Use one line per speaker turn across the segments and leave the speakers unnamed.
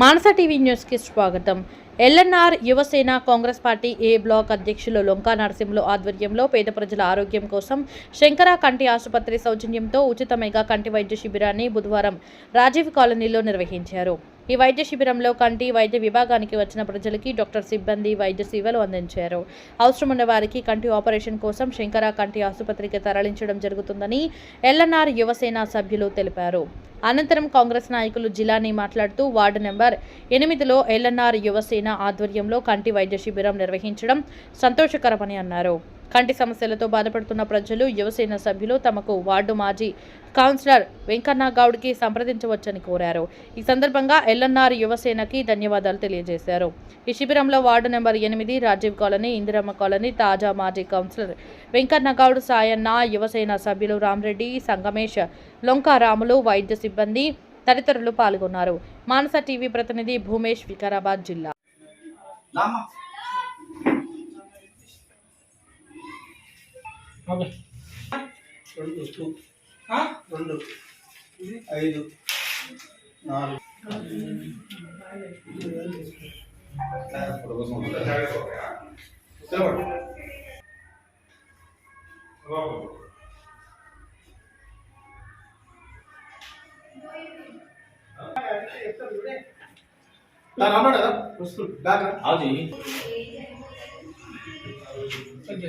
మానస TV న్యూస్కి స్వాగతం. LNR Yuvasena Congress party A block అధ్యక్షులు లొంకా నరసింహులు ఆధ్వర్యంలో పేద ప్రజల ఆరోగ్యం కోసం శంకర కంటి ఆసుపత్రి సౌజన్యంతో ఉచిత మెగా కంటి వైద్య శిబిరాన్ని బుధవారం రాజీవ్ కాలనీలో నిర్వహించారు. ఈ వైద్య శిబిరంలో కంటి వైద్య విభాగానికి వచ్చిన ప్రజలకి డాక్టర్ సిబ్బంది వైద్య సేవలు అందించారు. అవసరమున్న వారికి కంటి ఆపరేషన్ కోసం శంకర కంటి ఆసుపత్రికి తరలించడం జరుగుతుందని ఎల్ఎన్ఆర్ యువసేన సభ్యులు తెలిపారు. అనంతరం కాంగ్రెస్ నాయకులు జిలానీ మాట్లాడుతూ వార్డు నెంబర్ ఎనిమిదిలో ఎల్ఎన్ఆర్ యువసేన ఆధ్వర్యంలో కంటి వైద్య శిబిరం నిర్వహించడం సంతోషకరమని అన్నారు. కంటి సమస్యలతో బాధపడుతున్న ప్రజలు యువసేన సభ్యులు తమకు వార్డు మాజీ కౌన్సిలర్ వెంకన్న గౌడ్కి సంప్రదించవచ్చని కోరారు. ఈ సందర్భంగా ఎల్ఎన్ఆర్ యువసేనకి ధన్యవాదాలు తెలియజేశారు. ఈ శిబిరంలో వార్డు నెంబర్ ఎనిమిది రాజీవ్ కాలనీ ఇందిరమ్మ కాలనీ తాజా మాజీ కౌన్సిలర్ వెంకన్న గౌడ్ సాయన్న యువసేన సభ్యులు రామరెడ్డి సంగమేష్ లొంకారాములు వైద్య సిబ్బంది తదితరులు పాల్గొన్నారు. మానస టీవీ ప్రతినిధి భూమేష్ వికారాబాద్ జిల్లా.
రెండు? రెండు. ఐదు. నాలుగు. రమ్మన్నాడు కదా వస్తుంది బ్యాగ్. రా.
అది
ఓకే,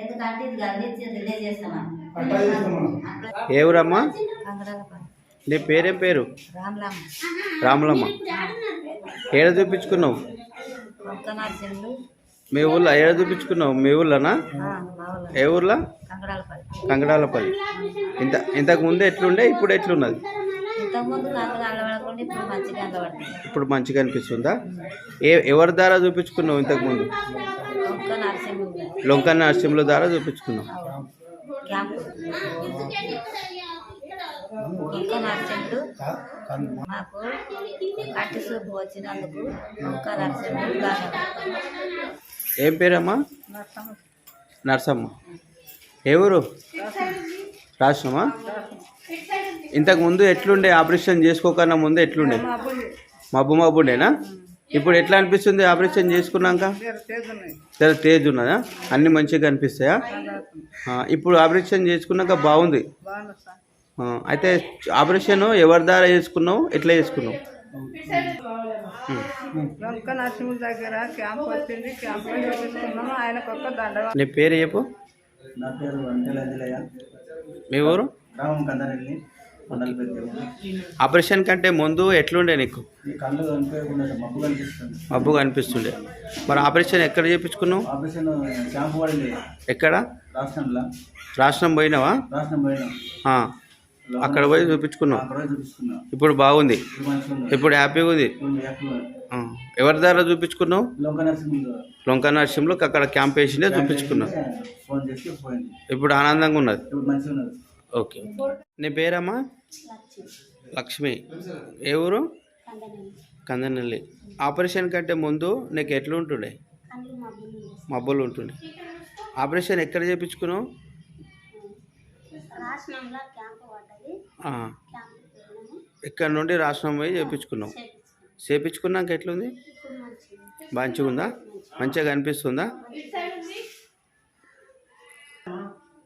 ఎందుకంటే ఇది అందించి.
ఏ ఊరమ్మా?
కంగడాలపల్లి
నీ పేరేం పేరు?
రామ్లమ్మ.
రాములమ్మ. ఏడ చూపించుకున్నావు? మీ ఊళ్ళో ఏడ చూపించుకున్నావు? మీ ఊళ్ళోనా
ఊళ్ళో
ఏ ఊర్లో?
కంగడాలపల్లి
కంగడాలపల్లి ఇంత ఇంతకు ముందు ఎట్లుండే ఇప్పుడు ఎట్లున్నది?
ఇంతకుముందు ఇప్పుడు మంచిగా అల్లబడుతుంది
ఇప్పుడు మంచిగా అనిపిస్తుందా? ఏ ఎవరి ద్వారా చూపించుకున్నావు ఇంతకు ముందు
ఒక్క
లొంక నరసింహుల ద్వారా చూపించుకున్నావు?
క్యాంపు. మాకు కట్టి సూపు వచ్చినందుకు
ఏం పేరమ్మా? నర్సమ్మ. ఏ ఊరు? రాష్ట్రమా ఇంతకు ముందు ఎట్లుండే ఆపరేషన్ చేసుకోకన్నా ముందు ఎట్లుండే? మబ్బు మబ్బు ఉండేనా ఇప్పుడు ఎట్లా అనిపిస్తుంది ఆపరేషన్ చేసుకున్నాక? జర తేజ్ ఉన్నదా? అన్ని మంచిగా అనిపిస్తాయా ఆ, ఇప్పుడు ఆపరేషన్ చేసుకున్నాక బాగుంది. అయితే ఆపరేషన్ ఎవరి ద్వారా చేసుకున్నావు? ఎట్లా చేసుకున్నావు? నీ పేరు చెప్పు.
నా పేరు
మీ ఊరు? ఆపరేషన్ కంటే ముందు ఎట్లుండే నీకు?
మబ్బు
కనిపిస్తుండే. మరి ఆపరేషన్ ఎక్కడ చేయించుకున్నావు ఎక్కడ? రాష్ట్రం పోయినావా?
రాష్ట్రం పోయినా.
ఆ, అక్కడ పోయి
చూపించుకున్నా
ఇప్పుడు బాగుంది?
ఇప్పుడు
హ్యాపీగా ఉంది? ఎవరి ద్వారా చూపించుకున్నావు?
లొంక నరసింహులు
అక్కడ క్యాంప్ వేసిందే చూపించుకున్నావు.
ఫోన్ చేసి పోయింది.
ఇప్పుడు ఆనందంగా ఉన్నది? ఓకే. నీ పేరమ్మా? లక్ష్మి. ఏ ఊరు? కందనల్లి. ఆపరేషన్ కంటే ముందు నీకు ఎట్లుంటుండే? మబ్బులు ఉంటుండే. ఆపరేషన్ ఎక్కడ చేయించుకున్నావు
రాష్ట్రంలో క్యాంపు పడ్డది
ఆ,
క్యాంపు వెళ్ళాము
ఇక్కడ నుండి రాష్ట్రం పోయి చేపించుకున్నాం చేయించుకున్నాక ఎట్లుంది? మంచిగా ఉందా మంచిగా కనిపిస్తుందా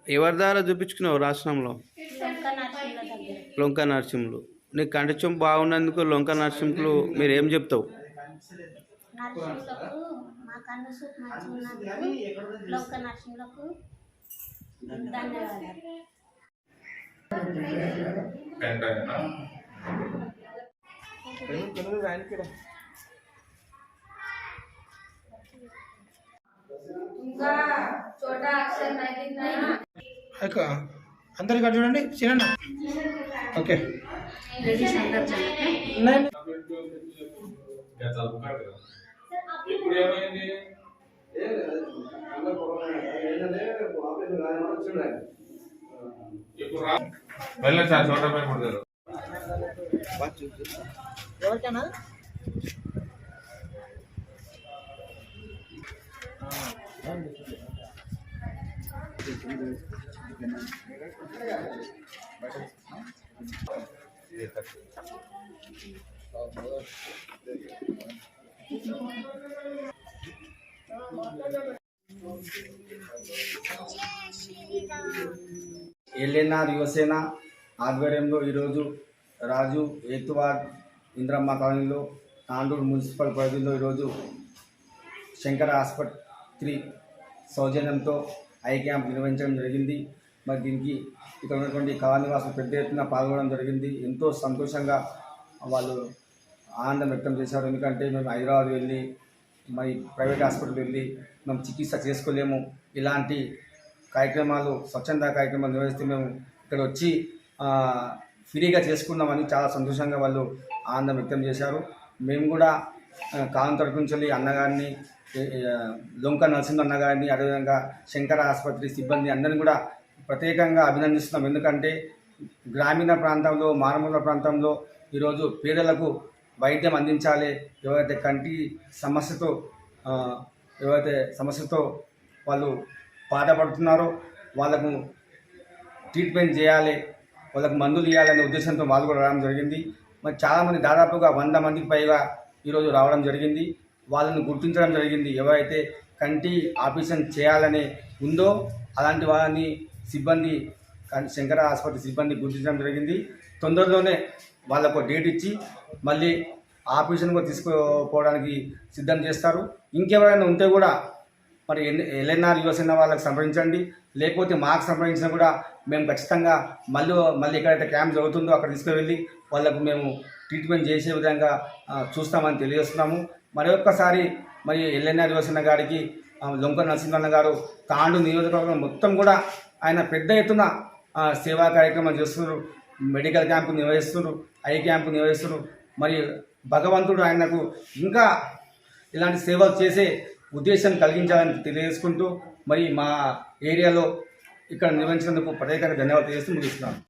ఎవరి ద్వారా చూపించుకున్నావు రాష్ట్రంలో?
లొంక నరసింహులు.
నీకు కంటి చూపు బాగున్నందుకు లొంక నరసింహులు మీరు ఏం చెప్తావు?
ధన్యవాదాలు. ధన్యవాదాలు
అందరికి చూడండి చిన్న
ఓకే.
అందరు
ఇప్పుడు ఏమైంది? ఇప్పుడు రా వెళ్ళండి సార్ చోట
ఎల్ఎన్ఆర్ యువసేన ఆధ్వర్యంలో ఈరోజు రాజు ఏతువాడ్ ఇంద్రమ్మ కాలనీలో తాండూరు మున్సిపల్ పరిధిలో ఈరోజు శంకర ఆసుపత్రి సౌజన్యంతో ఐ క్యాంప్ నిర్వహించడం జరిగింది. మరి దీనికి ఇక్కడ ఉన్నటువంటి కళానివాసులు పెద్ద ఎత్తున పాల్గొనడం జరిగింది. ఎంతో సంతోషంగా వాళ్ళు ఆనందం వ్యక్తం చేశారు. ఎందుకంటే మేము హైదరాబాద్ వెళ్ళి మరి ప్రైవేట్ హాస్పిటల్ వెళ్ళి మేము చికిత్స చేసుకోలేము. ఇలాంటి కార్యక్రమాలు స్వచ్ఛంద కార్యక్రమాలు నిర్వహిస్తే మేము ఇక్కడ వచ్చి ఫ్రీగా చేసుకున్నామని చాలా సంతోషంగా వాళ్ళు ఆనందం వ్యక్తం చేశారు. మేము కూడా కాలం తరపు నుంచి అన్నగారిని లొంక నరసింహ అన్నగారిని అదేవిధంగా శంకర ఆసుపత్రి సిబ్బంది అందరిని కూడా ప్రత్యేకంగా అభినందిస్తున్నాం. ఎందుకంటే గ్రామీణ ప్రాంతంలో మారుమూల ప్రాంతంలో ఈరోజు పేదలకు వైద్యం అందించాలి. ఎవరైతే కంటి సమస్యతో ఎవరైతే సమస్యతో వాళ్ళు బాధపడుతున్నారో. వాళ్ళకు ట్రీట్మెంట్ చేయాలి వాళ్ళకు మందులు ఇవ్వాలనే ఉద్దేశంతో వాళ్ళు కూడా రావడం జరిగింది. మరి చాలామంది దాదాపుగా వంద మందికి పైగా ఈరోజు రావడం జరిగింది. వాళ్ళని గుర్తించడం జరిగింది. ఎవరైతే కంటి ఆపరేషన్ చేయాలని ఉందో అలాంటి వాళ్ళని సిబ్బంది శంకర ఆసుపత్రి సిబ్బంది గుర్తించడం జరిగింది. తొందరలోనే వాళ్ళకు డేట్ ఇచ్చి మళ్ళీ ఆపరేషన్ కూడా తీసుకుపోవడానికి సిద్ధం చేస్తారు. ఇంకెవరైనా ఉంటే కూడా మరి ఎన్- ఎల్ఎన్ఆర్ యువసేన వాళ్ళకి సంప్రదించండి. లేకపోతే మాకు సంప్రదించినా కూడా మేము ఖచ్చితంగా మళ్ళీ మళ్ళీ ఎక్కడైతే క్యాంప్ జరుగుతుందో అక్కడ తీసుకువెళ్ళి వాళ్ళకు మేము ట్రీట్మెంట్ చేసే విధంగా చూస్తామని తెలియజేస్తున్నాము. మరొకసారి మరి ఎల్ఎన్ఆర్ యువసేన గారికి లొంక నరసింహన్న గారు తాండు నియోజకవర్గం మొత్తం కూడా ఆయన పెద్ద ఎత్తున సేవా కార్యక్రమం చేస్తున్నారు. మెడికల్ క్యాంపు నిర్వహిస్తున్నారు ఐ క్యాంపు నిర్వహిస్తున్నారు. మరి భగవంతుడు ఆయనకు ఇంకా ఇలాంటి సేవలు చేసే ఉద్దేశం కలిగించాలని తెలియజేసుకుంటూ మరి మా ఏరియాలో ఇక్కడ నిర్వహించినందుకు ప్రత్యేకంగా ధన్యవాదాలు చేస్తూ ముగిస్తున్నాను.